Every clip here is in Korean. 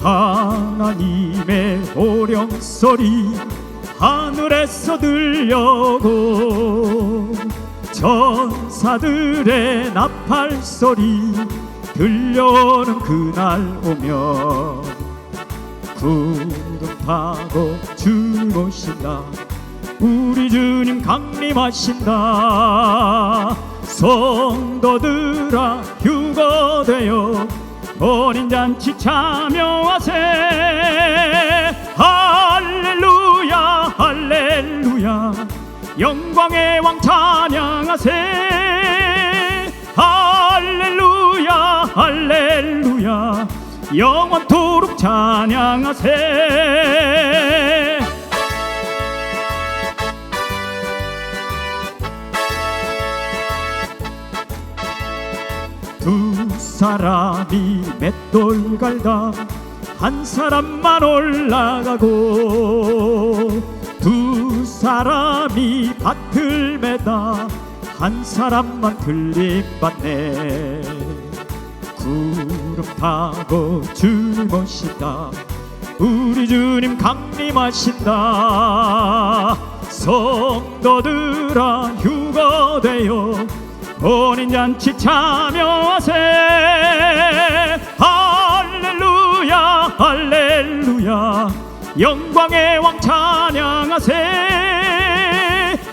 하나님의 호령 소리 하늘에서 들려고 전사들의 나팔 소리 들려오는 그날 오면 구름 타고 주님 오신다. 우리 주님 강림하신다. 성도들아 휴거되어 혼인잔치 참여하세. 할렐루야 할렐루야. 영광의 왕 찬양하세. 할렐루야 할렐루야. 영원토록 찬양하세 두 사람이 맷돌 갈다 한 사람만 올라가고 두 사람이 밭을 매다 한 사람만 들림받네 구름 타고 주님 오신다. 우리 주님 강림하신다. 성도들아 휴거되어 혼인잔치 참여 영광의 왕 찬양하세.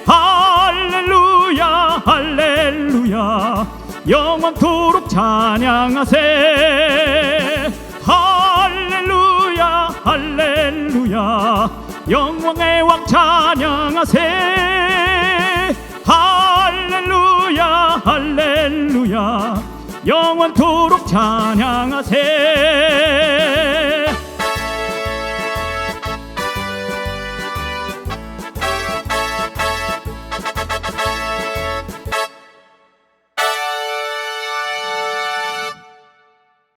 할렐루야 할렐루야. 영원토록 찬양하세. 할렐루야 할렐루야. 영광의 왕 찬양하세. 할렐루야 할렐루야. 영원토록 찬양하세